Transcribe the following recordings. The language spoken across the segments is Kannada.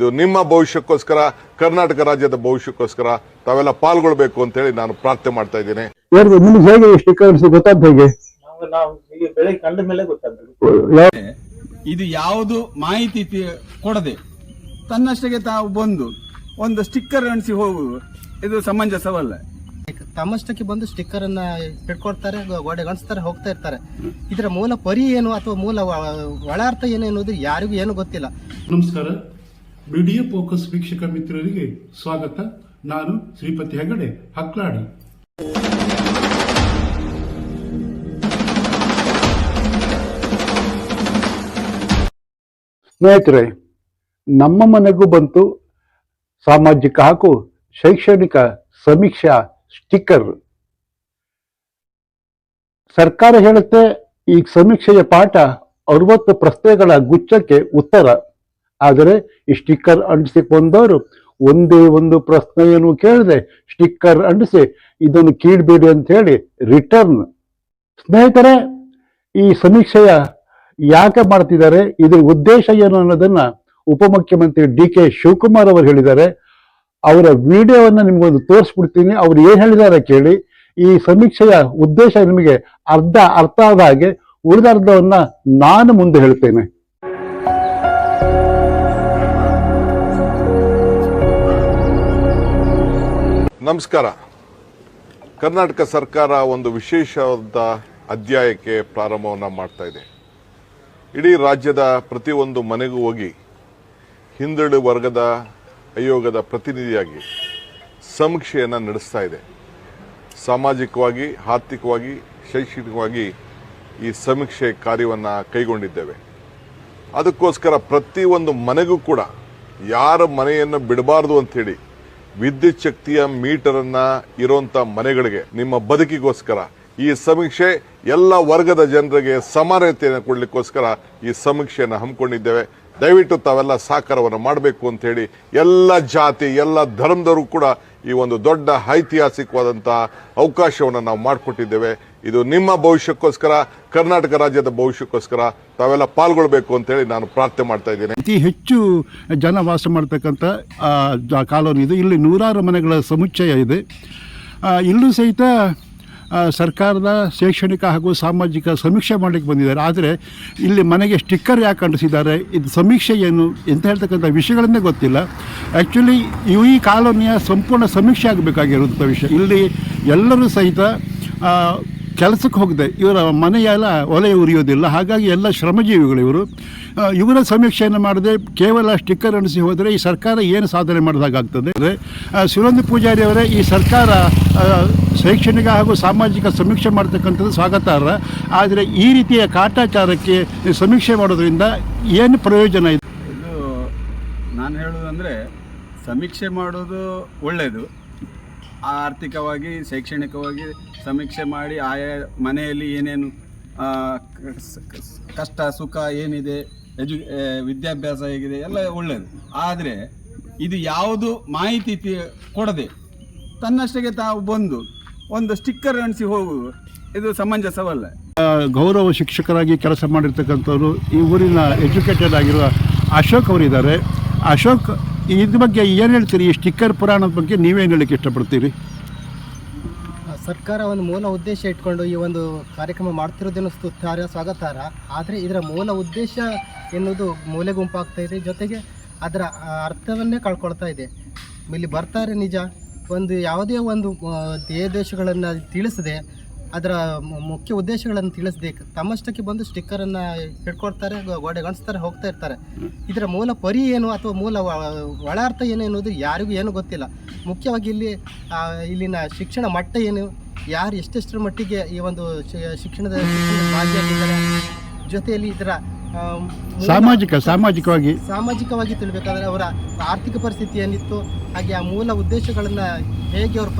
ಇದು ನಿಮ್ಮ ಭವಿಷ್ಯಕ್ಕೋಸ್ಕರ ಕರ್ನಾಟಕ ರಾಜ್ಯದ ಭವಿಷ್ಯಕ್ಕೋಸ್ಕರ ತಾವೆಲ್ಲ ಪಾಲ್ಗೊಳ್ಬೇಕು ಅಂತ ಹೇಳಿ ನಾನು ಪ್ರಾರ್ಥನೆ ಮಾಡ್ತಾ ಇದ್ದೇನೆ. ಯಾರು ನಿಮ್ಗೆ ಹೇಗೆ ಸ್ಟಿಕ್ಕರ್ಸ್ ಗೊತ್ತಾಗ್ತದೆ. ಹೇಗೆ ಇದು ಯಾವುದು ಮಾಹಿತಿ ತಿ- ಕೊಡದೆ ತನ್ನಷ್ಟಕ್ಕೆ ತಾವು ಬಂದು ಒಂದು ಸ್ಟಿಕ್ಕರ್ ಅಂಟಿಸಿ ಹೋಗುವುದು ಇದು ಸಮಂಜಸವಲ್ಲ. ತಮ್ಮಷ್ಟಕ್ಕೆ ಬಂದು ಸ್ಟಿಕ್ಕರ್ ಅನ್ನ ಇಟ್ಕೊಡ್ತಾರೆ ಗೋಡೆ ಗಣಿಸ್ತಾರೆ ಹೋಗ್ತಾ ಇರ್ತಾರೆ. ಇದರ ಮೂಲ ಪರಿ ಏನು ಅಥವಾ ಮೂಲ ಒಳ ಒಳಾರ್ಥ ಏನು ಎನ್ನುವುದು ಯಾರಿಗೂ ಏನು ಗೊತ್ತಿಲ್ಲ. ನಮಸ್ಕಾರ. ವಿಡಿಯೋ ಫೋಕಸ್ ವೀಕ್ಷಕ ಮಿತ್ರರಿಗೆ ಸ್ವಾಗತ. ನಾನು ಶ್ರೀಪತಿ ಹೆಗಡೆ, ಹಕ್ಲಾಡಿ. ಸ್ನೇಹಿತರೆ, ನಮ್ಮ ಮನೆಗೂ ಬಂತು ಸಾಮಾಜಿಕ ಹಾಗೂ ಶೈಕ್ಷಣಿಕ ಸಮೀಕ್ಷಾ ಸ್ಟಿಕ್ಕರ್. ಸರ್ಕಾರ ಹೇಳುತ್ತೆ, ಈ ಸಮೀಕ್ಷೆಯ ಪಾಠ ಅರವತ್ತು ಪ್ರಶ್ನೆಗಳ ಗುಚ್ಛಕ್ಕೆ ಉತ್ತರ. ಆದರೆ ಈ ಸ್ಟಿಕ್ಕರ್ ಅಂಟಿಸಿಕೊಂಡವರು ಒಂದೇ ಒಂದು ಪ್ರಶ್ನೆಯನ್ನು ಕೇಳದೆ ಸ್ಟಿಕ್ಕರ್ ಅಂಟಿಸಿ, ಇದನ್ನು ಕೀಳ್ಬೇಡಿ ಅಂತ ಹೇಳಿ ರಿಟರ್ನ್ ಸ್ನೇಹಿತರೆ, ಈ ಸಮೀಕ್ಷೆಯ ಯಾಕೆ ಮಾಡ್ತಿದ್ದಾರೆ? ಇದರ ಉದ್ದೇಶ ಏನು ಅನ್ನೋದನ್ನ ಉಪಮುಖ್ಯಮಂತ್ರಿ ಡಿ ಕೆ ಶಿವಕುಮಾರ್ ಅವರು ಹೇಳಿದ್ದಾರೆ. ಅವರ ವಿಡಿಯೋವನ್ನು ನಿಮಗೊಂದು ತೋರಿಸ್ಬಿಡ್ತೀನಿ. ಅವ್ರು ಏನು ಹೇಳಿದ್ದಾರೆ ಕೇಳಿ. ಈ ಸಮೀಕ್ಷೆಯ ಉದ್ದೇಶ ನಿಮಗೆ ಅರ್ಧ ಅರ್ಥ ಆದ ಹಾಗೆ ಉಳಿದ ಅರ್ಧವನ್ನು ನಾನು ಮುಂದೆ ಹೇಳ್ತೇನೆ. ನಮಸ್ಕಾರ. ಕರ್ನಾಟಕ ಸರ್ಕಾರ ಒಂದು ವಿಶೇಷವಾದ ಅಧ್ಯಾಯಕ್ಕೆ ಪ್ರಾರಂಭವನ್ನು ಮಾಡ್ತಾ ಇದೆ. ಇಡೀ ರಾಜ್ಯದ ಪ್ರತಿಯೊಂದು ಮನೆಗೂ ಹೋಗಿ ಹಿಂದುಳಿದ ವರ್ಗದ ಆಯೋಗದ ಪ್ರತಿನಿಧಿಯಾಗಿ ಸಮೀಕ್ಷೆಯನ್ನು ನಡೆಸ್ತಾ ಇದೆ. ಸಾಮಾಜಿಕವಾಗಿ, ಆರ್ಥಿಕವಾಗಿ, ಶೈಕ್ಷಣಿಕವಾಗಿ ಈ ಸಮೀಕ್ಷೆ ಕಾರ್ಯವನ್ನು ಕೈಗೊಂಡಿದ್ದೇವೆ. ಅದಕ್ಕೋಸ್ಕರ ಪ್ರತಿಯೊಂದು ಮನೆಗೂ ಕೂಡ ಯಾರ ಮನೆಯನ್ನು ಬಿಡಬಾರ್ದು ಅಂಥೇಳಿ ವಿದ್ಯುತ್ ಶಕ್ತಿಯ ಮೀಟರನ್ನು ಇರುವಂತ ಮನೆಗಳಿಗೆ ನಿಮ್ಮ ಬದುಕಿಗೋಸ್ಕರ ಈ ಸಮೀಕ್ಷೆ ಎಲ್ಲ ವರ್ಗದ ಜನರಿಗೆ ಸಮಾನತೆಯನ್ನು ಕೊಡಲಿಕ್ಕೋಸ್ಕರ ಈ ಸಮೀಕ್ಷೆಯನ್ನು ಹಮ್ಮಿಕೊಂಡಿದ್ದೇವೆ. ದಯವಿಟ್ಟು ತಾವೆಲ್ಲ ಸಹಕಾರವನ್ನು ಮಾಡಬೇಕು ಅಂತ ಹೇಳಿ ಎಲ್ಲ ಜಾತಿ, ಎಲ್ಲ ಧರ್ಮದವರು ಕೂಡ ಈ ಒಂದು ದೊಡ್ಡ ಐತಿಹಾಸಿಕವಾದಂತಹ ಅವಕಾಶವನ್ನು ನಾವು ಮಾಡಿಕೊಟ್ಟಿದ್ದೇವೆ. ಇದು ನಿಮ್ಮ ಭವಿಷ್ಯಕ್ಕೋಸ್ಕರ, ಕರ್ನಾಟಕ ರಾಜ್ಯದ ಭವಿಷ್ಯಕ್ಕೋಸ್ಕರ ತಾವೆಲ್ಲ ಪಾಲ್ಗೊಳ್ಬೇಕು ಅಂತ ಹೇಳಿ ನಾನು ಪ್ರಾರ್ಥನೆ ಮಾಡ್ತಾ ಇದ್ದೇನೆ. ಅತಿ ಹೆಚ್ಚು ಜನ ವಾಸ ಮಾಡ್ತಕ್ಕಂಥ ಕಾಲೋನಿ ಇದು. ಇಲ್ಲಿ ನೂರಾರು ಮನೆಗಳ ಸಮುಚ್ಚಯ ಇದೆ. ಇಲ್ಲೂ ಸಹಿತ ಸರ್ಕಾರದ ಶೈಕ್ಷಣಿಕ ಹಾಗೂ ಸಾಮಾಜಿಕ ಸಮೀಕ್ಷೆ ಮಾಡಲಿಕ್ಕೆ ಬಂದಿದ್ದಾರೆ. ಆದರೆ ಇಲ್ಲಿ ಮನೆಗೆ ಸ್ಟಿಕ್ಕರ್ ಯಾಕೆ ಅಂಟಿಸಿದ್ದಾರೆ? ಇದು ಸಮೀಕ್ಷೆ ಏನು ಎಂತ ಹೇಳ್ತಕ್ಕಂಥ ವಿಷಯಗಳನ್ನೇ ಗೊತ್ತಿಲ್ಲ. ಆ್ಯಕ್ಚುಲಿ ಈ ಕಾಲೋನಿಯ ಸಂಪೂರ್ಣ ಸಮೀಕ್ಷೆ ಆಗಬೇಕಾಗಿರುವಂಥ ವಿಷಯ. ಇಲ್ಲಿ ಎಲ್ಲರೂ ಸಹಿತ ಕೆಲಸಕ್ಕೆ ಹೋಗದೆ, ಇವರ ಮನೆಯೆಲ್ಲ ಒಲೆ ಉರಿಯೋದಿಲ್ಲ. ಹಾಗಾಗಿ ಎಲ್ಲ ಶ್ರಮಜೀವಿಗಳು ಇವರು. ಇವರ ಸಮೀಕ್ಷೆಯನ್ನು ಮಾಡದೆ ಕೇವಲ ಸ್ಟಿಕ್ಕರ್ ಅಂಟಿಸಿ ಹೋದರೆ ಈ ಸರ್ಕಾರ ಏನು ಸಾಧನೆ ಮಾಡಿದಾಗ್ತದೆ ಶಿವರಂಜ ಪೂಜಾರಿ ಅವರೇ ಈ ಸರ್ಕಾರ ಶೈಕ್ಷಣಿಕ ಹಾಗೂ ಸಾಮಾಜಿಕ ಸಮೀಕ್ಷೆ ಮಾಡ್ತಕ್ಕಂಥದ್ದು ಸ್ವಾಗತಾರ್ಹ. ಆದರೆ ಈ ರೀತಿಯ ಕಾಟಾಚಾರಕ್ಕೆ ಸಮೀಕ್ಷೆ ಮಾಡೋದ್ರಿಂದ ಏನು ಪ್ರಯೋಜನ ಇದೆ? ನಾನು ಹೇಳುವುದಂದ್ರೆ ಸಮೀಕ್ಷೆ ಮಾಡೋದು ಒಳ್ಳೆಯದು ಆರ್ಥಿಕವಾಗಿ, ಶೈಕ್ಷಣಿಕವಾಗಿ ಸಮೀಕ್ಷೆ ಮಾಡಿ ಆಯಾ ಮನೆಯಲ್ಲಿ ಏನೇನು ಕಷ್ಟ, ಸುಖ ಏನಿದೆ, ಎಜು ವಿದ್ಯಾಭ್ಯಾಸ ಹೇಗಿದೆ ಎಲ್ಲ ಒಳ್ಳೆಯದು ಆದರೆ ಇದು ಯಾವುದು ಮಾಹಿತಿ ಕೊಡದೆ ತನ್ನಷ್ಟಕ್ಕೆ ತಾವು ಬಂದು ಒಂದು ಸ್ಟಿಕ್ಕರ್ ಅಂಟಿಸಿ ಹೋಗುವುದು, ಇದು ಸಮಂಜಸವಲ್ಲ. ಗೌರವ ಶಿಕ್ಷಕರಾಗಿ ಕೆಲಸ ಮಾಡಿರ್ತಕ್ಕಂಥವ್ರು ಈ ಊರಿನ ಎಜುಕೇಟೆಡ್ ಆಗಿರುವ ಅಶೋಕ್ ಅವರಿದ್ದಾರೆ. ಅಶೋಕ್ ಇದ್ರ ಬಗ್ಗೆ ಏನು ಹೇಳ್ತೀರಿ? ಈ ಸ್ಟಿಕ್ಕರ್ ಪುರಾಣದ ಬಗ್ಗೆ ನೀವೇನು ಹೇಳಕ್ಕೆ ಇಷ್ಟಪಡ್ತೀರಿ? ಸರ್ಕಾರ ಒಂದು ಮೂಲ ಉದ್ದೇಶ ಇಟ್ಕೊಂಡು ಈ ಒಂದು ಕಾರ್ಯಕ್ರಮ ಮಾಡ್ತಿರೋದೇನು ಸ್ತುತ್ಯಾರ್ಹ ಸ್ವಾಗತಾರ. ಆದರೆ ಇದರ ಮೂಲ ಉದ್ದೇಶ ಎನ್ನುವುದು ಮೂಲೆ ಗುಂಪಾಗ್ತಾ ಇದೆ. ಜೊತೆಗೆ ಅದರ ಅರ್ಥವನ್ನೇ ಕಳ್ಕೊಳ್ತಾ ಇದೆ. ಇಲ್ಲಿ ಬರ್ತಾರೆ ನಿಜ. ಒಂದು ಯಾವುದೇ ಒಂದು ದೇಹ ದೇಶಗಳನ್ನು ತಿಳಿಸದೆ ಅದರ ಮುಖ್ಯ ಉದ್ದೇಶಗಳನ್ನು ತಿಳಿಸ್ಬೇಕು. ತಮ್ಮಷ್ಟಕ್ಕೆ ಬಂದು ಸ್ಟಿಕ್ಕರನ್ನು ಇಟ್ಕೊಡ್ತಾರೆ ಗೋ- ಗೋಡೆ ಗಣಿಸ್ತಾರೆ ಹೋಗ್ತಾ ಇರ್ತಾರೆ. ಇದರ ಮೂಲ ಪರಿ ಏನು ಅಥವಾ ಮೂಲ ಒಳ ಒಳಾರ್ಥ ಏನು ಎನ್ನುವುದು ಯಾರಿಗೂ ಏನು ಗೊತ್ತಿಲ್ಲ. ಮುಖ್ಯವಾಗಿ ಇಲ್ಲಿ ಇಲ್ಲಿನ ಶಿಕ್ಷಣ ಮಟ್ಟ ಏನು ಯಾರು ಎಷ್ಟೆಷ್ಟರ ಮಟ್ಟಿಗೆ ಈ ಒಂದು ಶಿಕ್ಷಣದ ಭಾಗಿಯಾಗಿದ್ದಾರೆ. ಜೊತೆಯಲ್ಲಿ ಇದರ ಸಾಮಾಜಿಕ ಸಾಮಾಜಿಕವಾಗಿ. ಸಾಮಾಜಿಕವಾಗಿ ತಿಳಿಬೇಕಾದ್ರೆ ಅವರ ಆರ್ಥಿಕ ಪರಿಸ್ಥಿತಿ ಏನಿತ್ತು ಹಾಗೆ ಆ ಮೂಲ ಉದ್ದೇಶಗಳನ್ನು ಹೇಗೆ ಅವರು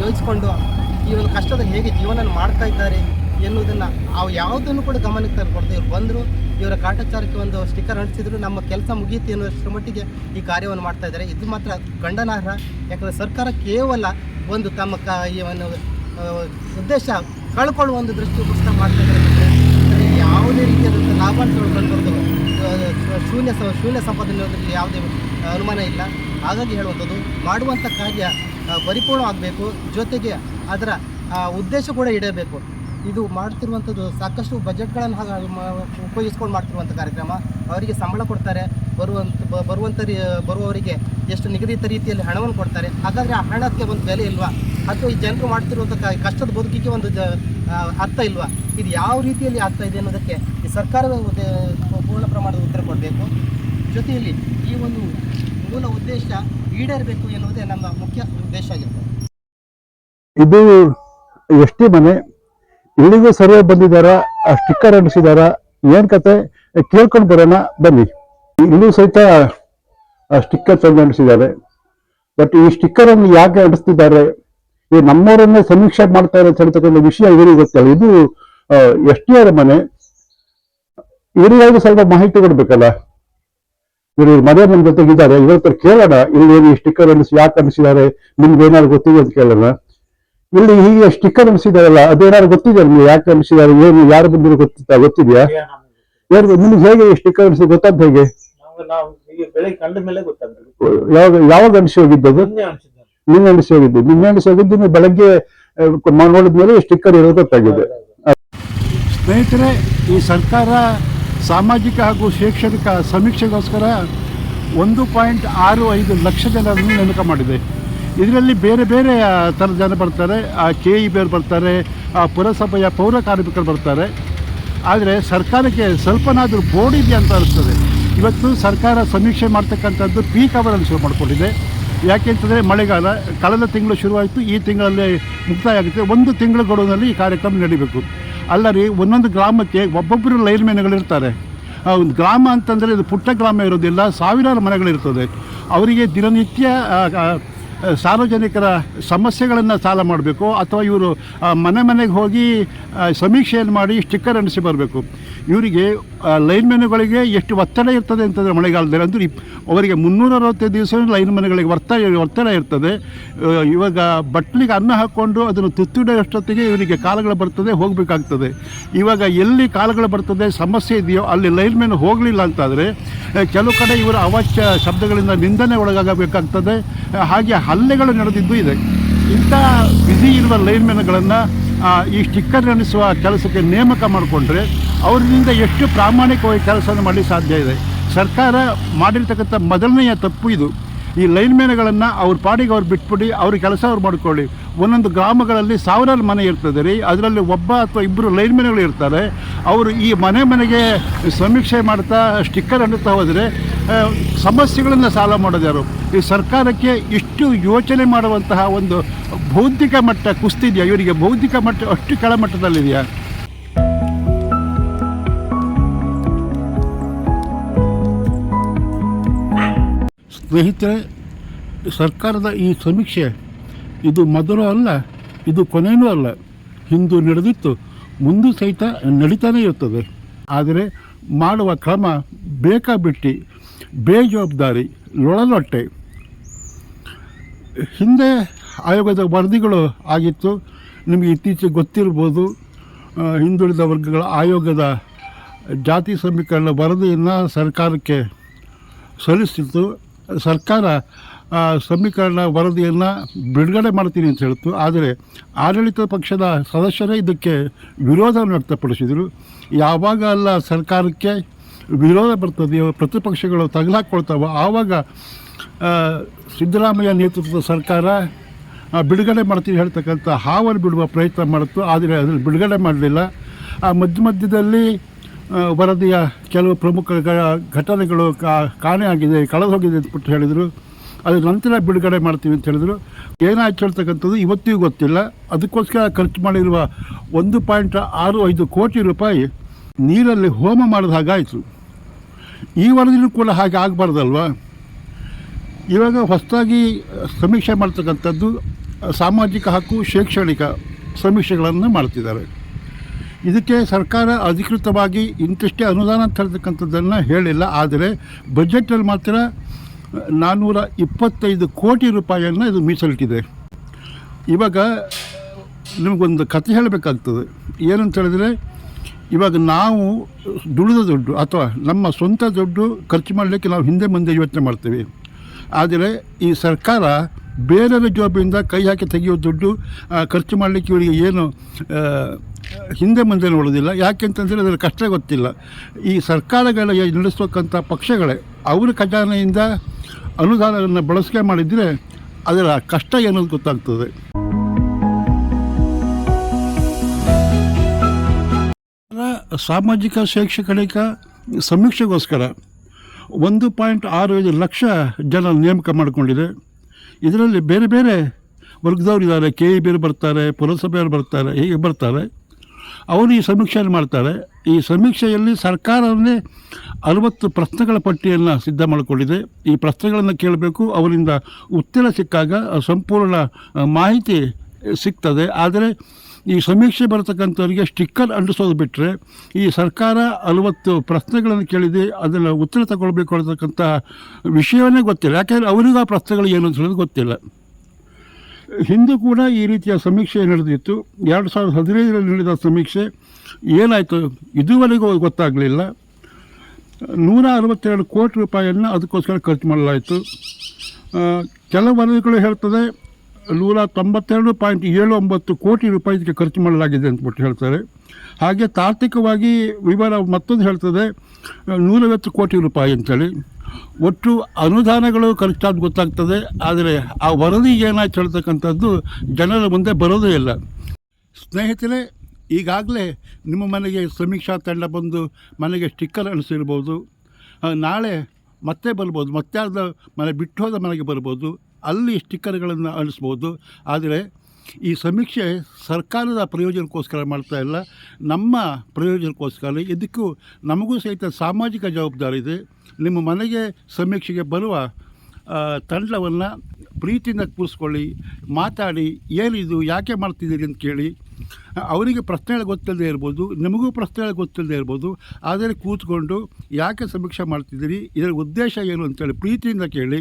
ಯೋಚಿಸ್ಕೊಂಡು ಈ ಒಂದು ಕಷ್ಟದಲ್ಲಿ ಹೇಗೆ ಜೀವನ ಮಾಡ್ತಾ ಇದ್ದಾರೆ ಎನ್ನುವುದನ್ನು ಅವು ಯಾವುದನ್ನು ಕೂಡ ಗಮನಕ್ಕೆ ತಂದುಕೊಡ್ತಾರೆ ಇವ್ರು ಬಂದರು ಇವರ ಕಾಟಾಚಾರಕ್ಕೆ ಒಂದು ಸ್ಟಿಕ್ಕರ್ ಅಂಟಿಸಿದ್ರು ನಮ್ಮ ಕೆಲಸ ಮುಗಿಯುತ್ತೆ ಎನ್ನುವಷ್ಟರ ಮಟ್ಟಿಗೆ ಈ ಕಾರ್ಯವನ್ನು ಮಾಡ್ತಾ ಇದ್ದಾರೆ. ಇದು ಮಾತ್ರ ಖಂಡನಾರ್ಹ ಯಾಕಂದರೆ ಸರ್ಕಾರ ಕೇವಲ ಒಂದು ತಮ್ಮ ಕ ಈ ಒಂದು ಉದ್ದೇಶ ಕಳ್ಕೊಳ್ಳುವ ಒಂದು ದೃಷ್ಟಿಗೋಸ್ಕರ ಮಾಡ್ತಾ ಇದ್ದಾರೆ. ಯಾವುದೇ ರೀತಿಯಾದಂಥ ಲಾಭಾಂಶಗಳು ಕಂಡುಬರೋದು ಆ, ಶೂನ್ಯ ಶೂನ್ಯ ಸಂಪಾದನೆ ಯಾವುದೇ ಅನುಮಾನ ಇಲ್ಲ. ಹಾಗಾಗಿ ಹೇಳುವಂಥದ್ದು ಮಾಡುವಂಥ ಕಾರ್ಯ ಪರಿಪೂರ್ಣ ಪರಿಪೂರ್ಣವಾಗಬೇಕು ಜೊತೆಗೆ ಅದರ ಉದ್ದೇಶ ಕೂಡ ಇಡಬೇಕು ಇದು ಮಾಡ್ತಿರುವಂಥದ್ದು ಸಾಕಷ್ಟು ಬಜೆಟ್ಗಳನ್ನು ಉಪಯೋಗಿಸ್ಕೊಂಡು ಮಾಡ್ತಿರುವಂಥ ಕಾರ್ಯಕ್ರಮ. ಅವರಿಗೆ ಸಂಬಳ ಕೊಡ್ತಾರೆ. ಬರುವಂಥ ಬರುವಂಥ ಬರುವವರಿಗೆ ಎಷ್ಟು ನಿಗದಿತ ರೀತಿಯಲ್ಲಿ ಹಣವನ್ನು ಕೊಡ್ತಾರೆ. ಹಾಗಾದರೆ ಆ ಹಣಕ್ಕೆ ಒಂದು ಬೆಲೆ ಇಲ್ವಾ? ಅಥವಾ ಈ ಜನರು ಮಾಡ್ತಿರುವಂಥ ಕಷ್ಟದ ಬದುಕಿಗೆ ಒಂದು ಅರ್ಥ ಇಲ್ವಾ? ಇದು ಯಾವ ರೀತಿಯಲ್ಲಿ ಆಗ್ತಾ ಇದೆ ಅನ್ನೋದಕ್ಕೆ ಈ ಸರ್ಕಾರವೇ ಉದ್ದೇ- ಪೂರ್ಣ ಪ್ರಮಾಣದ ಉತ್ತರ ಕೊಡಬೇಕು. ಜೊತೆಯಲ್ಲಿ ಈ ಒಂದು ಮೂಲ ಉದ್ದೇಶ ಈಡೇರಬೇಕು ಎನ್ನುವುದೇ ನಮ್ಮ ಮುಖ್ಯ ಉದ್ದೇಶ ಆಗಿರ್ತದೆ. ಇದು ಎಸ್ ಟಿ ಮನೆ. ಇಲ್ಲಿಗೂ ಸರ್ವೆ ಬಂದಿದಾರ ಸ್ಟಿಕ್ಕರ್ ಅಂಟಿಸಿದಾರ ಏನ್ ಕತೆ? ಕೇಳ್ಕೊಂಡು ಬರೋಣ, ಬನ್ನಿ. ಇಲ್ಲೂ ಸಹಿತ ಆ ಸ್ಟಿಕ್ಕರ್ ತಂದು ಅಂಟಿಸಿದ್ದಾರೆ. ಬಟ್ ಈ ಸ್ಟಿಕ್ಕರ್ ಅನ್ನು ಯಾಕೆ ಅಂಟಿಸ್ತಿದ್ದಾರೆ? ಈ ನಮ್ಮವರನ್ನೇ ಸಮೀಕ್ಷೆ ಮಾಡ್ತಾರೆ ಅಂತ ಹೇಳ್ತಕ್ಕಂಥ ವಿಷಯ ಇವರಿಗೆ ಗೊತ್ತಿಲ್ಲ. ಇದು ಎಸ್ ಟಿ ಅವರ ಮನೆ. ಇವರಿಗಾದ್ರೂ ಸ್ವಲ್ಪ ಮಾಹಿತಿ ಕೊಡ್ಬೇಕಲ್ಲ? ಇವರು ಮನೆ ನಮ್ಮ ಜೊತೆಗಿದ್ದಾರೆ. ಇವ್ರ ಹತ್ರ ಕೇಳೋಣ ಇಲ್ಲಿ ಏನು ಸ್ಟಿಕ್ಕರ್ ಅಂಟಿಸಿ, ಯಾಕೆ ಅನ್ನಿಸಿದ್ದಾರೆ ನಿಮ್ಗೆ ಏನಾದ್ರು ಗೊತ್ತಿದೆ ಅಂತ ಕೇಳೋಣ. ಇಲ್ಲಿ ಹೀಗೆ ಸ್ಟಿಕ್ಕರ್ ಅನಿಸಿದಾರಲ್ಲ ಅದೇನಾದ್ರು ಗೊತ್ತಿದೆ ನಿಮ್ಗೆ? ಯಾಕೆ ಅನಿಸಿದಾರೆ ಏನು ಯಾರು ಬಂದಿರೋ ಗೊತ್ತಿತ್ತ? ಗೊತ್ತಿದ್ಯಾ? ಯಾರು ನಿಮ್ಗೆ ಹೇಗೆ ಸ್ಟಿಕ್ಕರ್ ಅನಿಸಿದ ಗೊತ್ತಾದ್ ಹೇಗೆ? ನಮ್ಗೆ ನಾವು ಈಗ ಬೆಳಿಗ್ಗೆ ಕಂಡ ಮೇಲೆ ಗೊತ್ತಾಗ್ತದೆ. ಯಾವಾಗ ಯಾವಾಗ ಅನಿಸಿ ಹೋಗಿದ್ದದು? ನಿನ್ನೆ ಅನಿಸಿ ಹೋಗಿದ್ದು. ನಿನ್ನೆ ಅನಿಸಿ ಹೋಗಿದ್ದು ನೀವು ಬೆಳಗ್ಗೆ ನೋಡಿದ್ಮೇಲೆ ಸ್ಟಿಕ್ಕರ್ ಇರೋದು ಗೊತ್ತಾಗಿದೆ. ಸ್ನೇಹಿತರೆ ಈ ಸರ್ಕಾರ ಸಾಮಾಜಿಕ ಹಾಗೂ ಶೈಕ್ಷಣಿಕ ಸಮೀಕ್ಷೆಗೋಸ್ಕರ ಒಂದು ಪಾಯಿಂಟ್ ಆರು ಐದು ಲಕ್ಷ ಜನರನ್ನು ನೇಮಕ ಮಾಡಿದೆ. ಇದರಲ್ಲಿ ಬೇರೆ ಬೇರೆ ಥರ ಥರದ ಜನ ಬರ್ತಾರೆ. ಆ ಕೆ ಇ ಬೇರು ಬರ್ತಾರೆ ಆ, ಪುರಸಭೆಯ ಪೌರ ಕಾರ್ಮಿಕರು ಬರ್ತಾರೆ. ಆದರೆ ಸರ್ಕಾರಕ್ಕೆ ಸ್ವಲ್ಪನಾದರೂ ಬೋರ್ಡ್ ಇದೆ ಅಂತ ಅನಿಸ್ತದೆ. ಇವತ್ತು ಸರ್ಕಾರ ಸಮೀಕ್ಷೆ ಮಾಡ್ತಕ್ಕಂಥದ್ದು ಪೀಕ್ ಅವರನ್ನು ಶುರು ಮಾಡಿಕೊಂಡಿದೆ. ಯಾಕೆಂತಂದರೆ ಮಳೆಗಾಲ ಕಳೆದ ತಿಂಗಳು ಶುರುವಾಯಿತು ಈ ತಿಂಗಳಲ್ಲಿ ಮುಕ್ತಾಯ ಆಗುತ್ತೆ ಒಂದು ತಿಂಗಳ ಗಡುವಿನಲ್ಲಿ ಈ ಕಾರ್ಯಕ್ರಮ ನಡೀಬೇಕು. ಅಲ್ಲ ರೀ ಒಂದೊಂದು ಗ್ರಾಮಕ್ಕೆ ಒಬ್ಬೊಬ್ಬರು ಲೈನ್ಮೆನ್ಗಳಿರ್ತಾರೆ ಒಂದು ಗ್ರಾಮ ಅಂತಂದರೆ ಇದು ಪುಟ್ಟ ಗ್ರಾಮ ಇರೋದಿಲ್ಲ ಸಾವಿರಾರು ಮನೆಗಳಿರ್ತದೆ. ಅವರಿಗೆ ದಿನನಿತ್ಯ ಸಾರ್ವಜನಿಕರ ಸಮಸ್ಯೆಗಳನ್ನು ಸಾಲ ಮಾಡಬೇಕು ಅಥವಾ ಇವರು ಮನೆ ಮನೆಗೆ ಹೋಗಿ ಸಮೀಕ್ಷೆಯನ್ನು ಮಾಡಿ ಸ್ಟಿಕ್ಕರ್ ಅಂಟಿಸಿ ಬರಬೇಕು. ಇವರಿಗೆ ಲೈನ್ಮೆನ್ಗಳಿಗೆ ಎಷ್ಟು ಒತ್ತಡ ಇರ್ತದೆ ಅಂತಂದರೆ ಮಳೆಗಾಲದಲ್ಲಿ. ಅಂದರೆ ಅವರಿಗೆ ಮುನ್ನೂರ ಅರವತ್ತೈದು ದಿವಸ ಲೈನ್ ಮನೆಗಳಿಗೆ ಒತ್ತಡ ಒತ್ತಡ ಇರ್ತದೆ. ಇವಾಗ ಬಟ್ಲಿಗೆ ಅನ್ನ ಹಾಕ್ಕೊಂಡು ಅದನ್ನು ತುತ್ತಿಡೋಷ್ಟೊತ್ತಿಗೆ ಇವರಿಗೆ ಕಾಲಗಳು ಬರ್ತದೆ, ಹೋಗಬೇಕಾಗ್ತದೆ. ಇವಾಗ ಎಲ್ಲಿ ಕಾಲಗಳು ಬರ್ತದೆ, ಸಮಸ್ಯೆ ಇದೆಯೋ ಅಲ್ಲಿ ಲೈನ್ ಮೆನ್ ಹೋಗಲಿಲ್ಲ ಅಂತಾದರೆ ಕೆಲವು ಕಡೆ ಇವರ ಅವಾಚ್ಯ ಶಬ್ದಗಳಿಂದ ನಿಂದನೆ ಒಳಗಾಗಬೇಕಾಗ್ತದೆ. ಹಾಗೆ ಹಲ್ಲೆಗಳು ನಡೆದಿದ್ದು ಇದೆ. ಇಂಥ ಬ್ಯುಸಿ ಇರುವ ಲೈನ್ಮೆನ್ಗಳನ್ನು ಈ ಸ್ಟಿಕ್ಕರ್ ಅಂಟಿಸುವ ಕೆಲಸಕ್ಕೆ ನೇಮಕ ಮಾಡಿಕೊಂಡ್ರೆ ಅವರಿಂದ ಎಷ್ಟು ಪ್ರಾಮಾಣಿಕವಾಗಿ ಕೆಲಸವನ್ನು ಮಾಡಲಿಕ್ಕೆ ಸಾಧ್ಯ ಇದೆ. ಸರ್ಕಾರ ಮಾಡಿರ್ತಕ್ಕಂಥ ಮೊದಲನೆಯ ತಪ್ಪು ಇದು. ಈ ಲೈನ್ ಲೈನ್ಮ್ಯಾನ್ಗಳನ್ನು ಅವ್ರ ಪಾಡಿಗೆ ಅವ್ರು ಬಿಟ್ಬಿಡಿ, ಅವ್ರ ಕೆಲಸ ಅವ್ರು ಮಾಡ್ಕೊಳ್ಳಿ. ಒಂದೊಂದು ಗ್ರಾಮಗಳಲ್ಲಿ ಸಾವಿರಾರು ಮನೆ ಇರ್ತದೆ ರೀ. ಅದರಲ್ಲಿ ಒಬ್ಬ ಅಥವಾ ಇಬ್ಬರು ಲೈನ್ ಲೈನ್ಮ್ಯಾನ್ಗಳು ಇರ್ತಾರೆ. ಅವರು ಈ ಮನೆ ಮನೆಗೆ ಸಮೀಕ್ಷೆ ಮಾಡ್ತಾ, ಸ್ಟಿಕ್ಕರ್ ಅಂಡುತ್ತಾ ಹೋದರೆ ಸಮಸ್ಯೆಗಳನ್ನು ಸಾಲ ಮಾಡೋದು ಯಾರು? ಈ ಸರ್ಕಾರಕ್ಕೆ ಇಷ್ಟು ಯೋಚನೆ ಮಾಡುವಂತಹ ಒಂದು ಬೌದ್ಧಿಕ ಮಟ್ಟ ಕುಸ್ತಿದೆಯಾ ಇವರಿಗೆ ಬೌದ್ಧಿಕ ಮಟ್ಟ ಅಷ್ಟು ಕೆಳಮಟ್ಟದಲ್ಲಿದೆಯಾ? ಸ್ನೇಹಿತರೆ, ಸರ್ಕಾರದ ಈ ಸಮೀಕ್ಷೆ ಇದು ಮೊದಲು ಅಲ್ಲ, ಇದು ಕೊನೆಯೂ ಅಲ್ಲ. ಹಿಂದೂ ನಡೆದಿತ್ತು, ಮುಂದೂ ಸಹಿತ ನಡೀತಾನೇ ಇರ್ತದೆ. ಆದರೆ ಮಾಡುವ ಕ್ರಮ ಬೇಕಾಬಿಟ್ಟಿ, ಬೇಜವಾಬ್ದಾರಿ, ಲೊಳಲೊಟ್ಟೆ. ಹಿಂದೆ ಆಯೋಗದ ವರದಿಗಳು ಆಗಿತ್ತು, ನಿಮಗೆ ಇತ್ತೀಚೆಗೆ ಗೊತ್ತಿರ್ಬೋದು ಹಿಂದುಳಿದ ವರ್ಗಗಳ ಆಯೋಗದ ಜಾತಿ ಸಮೀಕರಣ ವರದಿಯನ್ನು ಸರ್ಕಾರಕ್ಕೆ ಸಲ್ಲಿಸಿತ್ತು. ಸರ್ಕಾರ ಸಮೀಕರಣ ವರದಿಯನ್ನು ಬಿಡುಗಡೆ ಮಾಡ್ತೀನಿ ಅಂತ ಹೇಳ್ತು. ಆದರೆ ಆಡಳಿತ ಪಕ್ಷದ ಸದಸ್ಯರೇ ಇದಕ್ಕೆ ವಿರೋಧವನ್ನು ವ್ಯಕ್ತಪಡಿಸಿದರು. ಯಾವಾಗ ಅಲ್ಲ ಸರ್ಕಾರಕ್ಕೆ ವಿರೋಧ ಬರ್ತದೆಯೋ, ಪ್ರತಿಪಕ್ಷಗಳು ತಗಲಾಕ್ಕೊಳ್ತಾವೋ ಆವಾಗ ಸಿದ್ದರಾಮಯ್ಯ ನೇತೃತ್ವದ ಸರ್ಕಾರ ಬಿಡುಗಡೆ ಮಾಡ್ತೀನಿ ಹೇಳ್ತಕ್ಕಂಥ ಹಾವನ್ನು ಬಿಡುವ ಪ್ರಯತ್ನ ಮಾಡಿತು ಆದರೆ ಅದನ್ನು ಬಿಡುಗಡೆ ಮಾಡಲಿಲ್ಲ. ಆ, ಮಧ್ಯ ಮಧ್ಯದಲ್ಲಿ ವರದಿಯ ಕೆಲವು ಪ್ರಮುಖ ಘಟನೆಗಳು ಕಾಣೆಯಾಗಿದೆ ಕಳೆದು ಹೋಗಿದೆ ಅಂದ್ಬಿಟ್ಟು ಹೇಳಿದರು. ಅದು ನಂತರ ಬಿಡುಗಡೆ ಮಾಡ್ತೀವಿ ಅಂತ ಹೇಳಿದರು. ಏನಾಯ್ತು ಹೇಳ್ತಕ್ಕಂಥದ್ದು ಇವತ್ತಿಗೂ ಗೊತ್ತಿಲ್ಲ. ಅದಕ್ಕೋಸ್ಕರ ಖರ್ಚು ಮಾಡಿರುವ ಒಂದು ಪಾಯಿಂಟ್ ಆರು ಐದು ಕೋಟಿ ರೂಪಾಯಿ ನೀರಲ್ಲಿ ಹೋಮ ಮಾಡಿದ ಹಾಗಾಯಿತು ಈ ವರದಿನೂ ಕೂಡ ಹಾಗೆ ಆಗಬಾರ್ದಲ್ವಾ? ಇವಾಗ ಹೊಸದಾಗಿ ಸಮೀಕ್ಷೆ ಮಾಡ್ತಕ್ಕಂಥದ್ದು, ಸಾಮಾಜಿಕ ಹಕ್ಕು, ಶೈಕ್ಷಣಿಕ ಸಮೀಕ್ಷೆಗಳನ್ನು ಮಾಡ್ತಿದ್ದಾರೆ. ಇದಕ್ಕೆ ಸರ್ಕಾರ ಅಧಿಕೃತವಾಗಿ ಇಂತಿಷ್ಟೇ ಅನುದಾನ ಅಂತ ಹೇಳ್ತಕ್ಕಂಥದ್ದನ್ನು ಹೇಳಿಲ್ಲ. ಆದರೆ ಬಜೆಟಲ್ಲಿ ಮಾತ್ರ ನಾನ್ನೂರ ಇಪ್ಪತ್ತೈದು ಕೋಟಿ ರೂಪಾಯಿಯನ್ನು ಇದು ಮೀಸಲಿಟ್ಟಿದೆ. ಇವಾಗ ನಿಮಗೊಂದು ಕಥೆ ಹೇಳಬೇಕಾಗ್ತದೆ. ಏನಂತ ಹೇಳಿದ್ರೆ ಇವಾಗ ನಾವು ದುಡಿದ ದುಡ್ಡು ಅಥವಾ ನಮ್ಮ ಸ್ವಂತ ದುಡ್ಡು ಖರ್ಚು ಮಾಡಲಿಕ್ಕೆ ನಾವು ಹಿಂದೆ ಮುಂದೆ ಯೋಚನೆ ಮಾಡ್ತೀವಿ. ಆದರೆ ಈ ಸರ್ಕಾರ ಬೇರೆಯವರ ಜಾಬಿಂದ ಕೈ ಹಾಕಿ ತೆಗೆಯೋ ದುಡ್ಡು ಖರ್ಚು ಮಾಡಲಿಕ್ಕೆ ಇವರಿಗೆ ಏನು ಹಿಂದೆ ಮುಂದೆ ನೋಡೋದಿಲ್ಲ ಯಾಕೆಂತಂದರೆ ಅದರ ಕಷ್ಟ ಗೊತ್ತಿಲ್ಲ ಈ ಸರ್ಕಾರಗಳ ನಡೆಸ್ತಕ್ಕಂಥ ಪಕ್ಷಗಳೇ ಅವರ ಖಜಾನೆಯಿಂದ ಅನುದಾನವನ್ನು ಬಳಸಿಕೆ ಮಾಡಿದರೆ ಅದರ ಕಷ್ಟ ಏನೋ ಗೊತ್ತಾಗ್ತದೆ ಸಾಮಾಜಿಕ ಶೈಕ್ಷಣಿಕ ಸಮೀಕ್ಷೆಗೋಸ್ಕರ ಒಂದು ಪಾಯಿಂಟ್ ಆರು ಐದು ಲಕ್ಷ ಜನ ನೇಮಕ ಮಾಡಿಕೊಂಡಿದೆ. ಇದರಲ್ಲಿ ಬೇರೆ ಬೇರೆ ವರ್ಗದವ್ರು ಇದ್ದಾರೆ. ಕೆ ಇ ಬಿರು ಬರ್ತಾರೆ ಪುರಸಭೆಯವರು ಬರ್ತಾರೆ, ಹೀಗೆ ಬರ್ತಾರೆ. ಅವರು ಈ ಸಮೀಕ್ಷೆಯನ್ನು ಮಾಡ್ತಾರೆ. ಈ ಸಮೀಕ್ಷೆಯಲ್ಲಿ ಸರ್ಕಾರವನ್ನೇ ಅರವತ್ತು ಪ್ರಶ್ನೆಗಳ ಪಟ್ಟಿಯನ್ನು ಸಿದ್ಧ ಮಾಡಿಕೊಂಡಿದೆ. ಈ ಪ್ರಶ್ನೆಗಳನ್ನು ಕೇಳಬೇಕು. ಅವರಿಂದ ಉತ್ತರ ಸಿಕ್ಕಾಗ ಸಂಪೂರ್ಣ ಮಾಹಿತಿ ಸಿಗ್ತದೆ. ಆದರೆ ಈ ಸಮೀಕ್ಷೆ ಬರತಕ್ಕಂಥವ್ರಿಗೆ ಸ್ಟಿಕ್ಕರ್ ಅಂಟಿಸೋದು ಬಿಟ್ಟರೆ ಈ ಸರ್ಕಾರ ಅಲವತ್ತು ಪ್ರಶ್ನೆಗಳನ್ನು ಕೇಳಿದೆ, ಅದನ್ನು ಉತ್ತರ ತಗೊಳ್ಬೇಕು ಅನ್ನತಕ್ಕಂಥ ವಿಷಯವೇ ಗೊತ್ತಿಲ್ಲ. ಯಾಕೆಂದರೆ ಅವರಿಗೂ ಆ ಪ್ರಶ್ನೆಗಳು ಏನು ಅಂತ ಹೇಳೋದು ಗೊತ್ತಿಲ್ಲ. ಹಿಂದೂ ಕೂಡ ಈ ರೀತಿಯ ಸಮೀಕ್ಷೆ ನಡೆದಿತ್ತು. ಎರಡು ಸಾವಿರದ ಹದಿನೈದರಲ್ಲಿ ನಡೆದ ಸಮೀಕ್ಷೆ ಏನಾಯಿತು? ಇದುವರೆಗೂ ಗೊತ್ತಾಗಲಿಲ್ಲ. ನೂರ ಅರವತ್ತೆರಡು ಕೋಟಿ ರೂಪಾಯಿಯನ್ನು ಅದಕ್ಕೋಸ್ಕರ ಖರ್ಚು ಮಾಡಲಾಯಿತು. ಕೆಲವು ವರದಿಗಳು ಹೇಳ್ತದೆ ನೂರ ತೊಂಬತ್ತೆರಡು ಪಾಯಿಂಟ್ ಏಳು ಒಂಬತ್ತು ಕೋಟಿ ರೂಪಾಯಿ ಖರ್ಚು ಮಾಡಲಾಗಿದೆ ಅಂತಬಿಟ್ಟು ಹೇಳ್ತಾರೆ. ಹಾಗೆ ತಾರ್ತಿಕವಾಗಿ ವಿವರ ಮತ್ತೊಂದು ಹೇಳ್ತದೆ, ನೂರೈವತ್ತು ಕೋಟಿ ರೂಪಾಯಿ ಅಂತೇಳಿ. ಒಟ್ಟು ಅನುದಾನಗಳು ಖರ್ಚಾದ ಗೊತ್ತಾಗ್ತದೆ, ಆದರೆ ಆ ವರದಿ ಏನಾಯ್ತು ಹೇಳ್ತಕ್ಕಂಥದ್ದು ಜನರ ಮುಂದೆ ಬರೋದೇ ಇಲ್ಲ. ಸ್ನೇಹಿತರೆ, ಈಗಾಗಲೇ ನಿಮ್ಮ ಮನೆಗೆ ಸಮೀಕ್ಷಾ ತಂಡ ಬಂದು ಮನೆಗೆ ಸ್ಟಿಕ್ಕರ್ ಅನಿಸಿರ್ಬೋದು. ನಾಳೆ ಮತ್ತೆ ಬರ್ಬೋದು, ಮತ್ತೆ ಅದು ಮನೆ ಬಿಟ್ಟು ಹೋದ ಮನೆಗೆ ಬರ್ಬೋದು. ಅಲ್ಲಿ ಸ್ಟಿಕ್ಕರ್ಗಳನ್ನು ಅಳಿಸ್ಬೋದು. ಆದರೆ ಈ ಸಮೀಕ್ಷೆ ಸರ್ಕಾರದ ಪ್ರಯೋಜನಕ್ಕೋಸ್ಕರ ಮಾಡ್ತಾ ಇಲ್ಲ. ನಮ್ಮ ಪ್ರಯೋಜನಕ್ಕೋಸ್ಕರ ಇದಕ್ಕೂ ನಮಗೂ ಸಹಿತ ಸಾಮಾಜಿಕ ಜವಾಬ್ದಾರಿ ಇದೆ. ನಿಮ್ಮ ಮನೆಗೆ ಸಮೀಕ್ಷೆಗೆ ಬರುವ ತಂಡವನ್ನು ಪ್ರೀತಿಯಿಂದ ಕೂರಿಸ್ಕೊಳ್ಳಿ, ಮಾತಾಡಿ ಏನಿದು ಯಾಕೆ ಮಾಡ್ತಿದ್ದೀರಿ ಅಂತ ಕೇಳಿ. ಅವರಿಗೆ ಪ್ರಶ್ನೆಗಳು ಗೊತ್ತಿಲ್ಲದೆ ಇರ್ಬೋದು, ನಿಮಗೂ ಪ್ರಶ್ನೆಗಳು ಗೊತ್ತಿಲ್ಲದೆ ಇರ್ಬೋದು. ಆದರೆ ಕೂತ್ಕೊಂಡು ಯಾಕೆ ಸಮೀಕ್ಷೆ ಮಾಡ್ತಿದ್ದೀರಿ? ಇದರ ಉದ್ದೇಶ ಏನು ಅಂತೇಳಿ ಪ್ರೀತಿಯಿಂದ ಕೇಳಿ.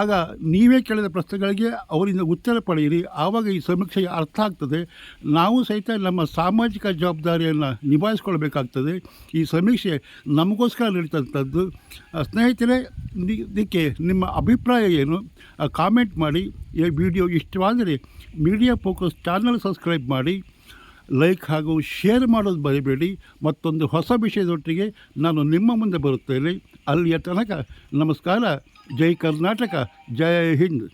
ಆಗ ನೀವೇ ಕೇಳಿದ ಪ್ರಶ್ನೆಗಳಿಗೆ ಅವರಿಂದ ಉತ್ತರ ಪಡೆಯಿರಿ. ಆವಾಗ ಈ ಸಮೀಕ್ಷೆಗೆ ಅರ್ಥ ಆಗ್ತದೆ. ನಾವು ಸಹಿತ ನಮ್ಮ ಸಾಮಾಜಿಕ ಜವಾಬ್ದಾರಿಯನ್ನು ನಿಭಾಯಿಸ್ಕೊಳ್ಬೇಕಾಗ್ತದೆ ಈ ಸಮೀಕ್ಷೆ ನಮಗೋಸ್ಕರ ನಡೀತಂಥದ್ದು ಸ್ನೇಹಿತರೆ ಇದಕ್ಕೆ ನಿಮ್ಮ ಅಭಿಪ್ರಾಯ ಏನು? ಕಾಮೆಂಟ್ ಮಾಡಿ. ಈ ವಿಡಿಯೋ ಇಷ್ಟವಾದರೆ ಮೀಡಿಯಾ ಫೋಕಸ್ ಚಾನಲ್ ಸಬ್ಸ್ಕ್ರೈಬ್ ಮಾಡಿ. ಲೈಕ್ ಹಾಗೂ ಶೇರ್ ಮಾಡೋದು ಬರಿಬೇಡಿ. ಮತ್ತೊಂದು ಹೊಸ ವಿಷಯದೊಟ್ಟಿಗೆ ನಾನು ನಿಮ್ಮ ಮುಂದೆ ಬರುತ್ತೇನೆ. ಅಲ್ಲಿಯ ತನಕ ನಮಸ್ಕಾರ. ಜೈ ಕರ್ನಾಟಕ. ಜೈ ಹಿಂದ್.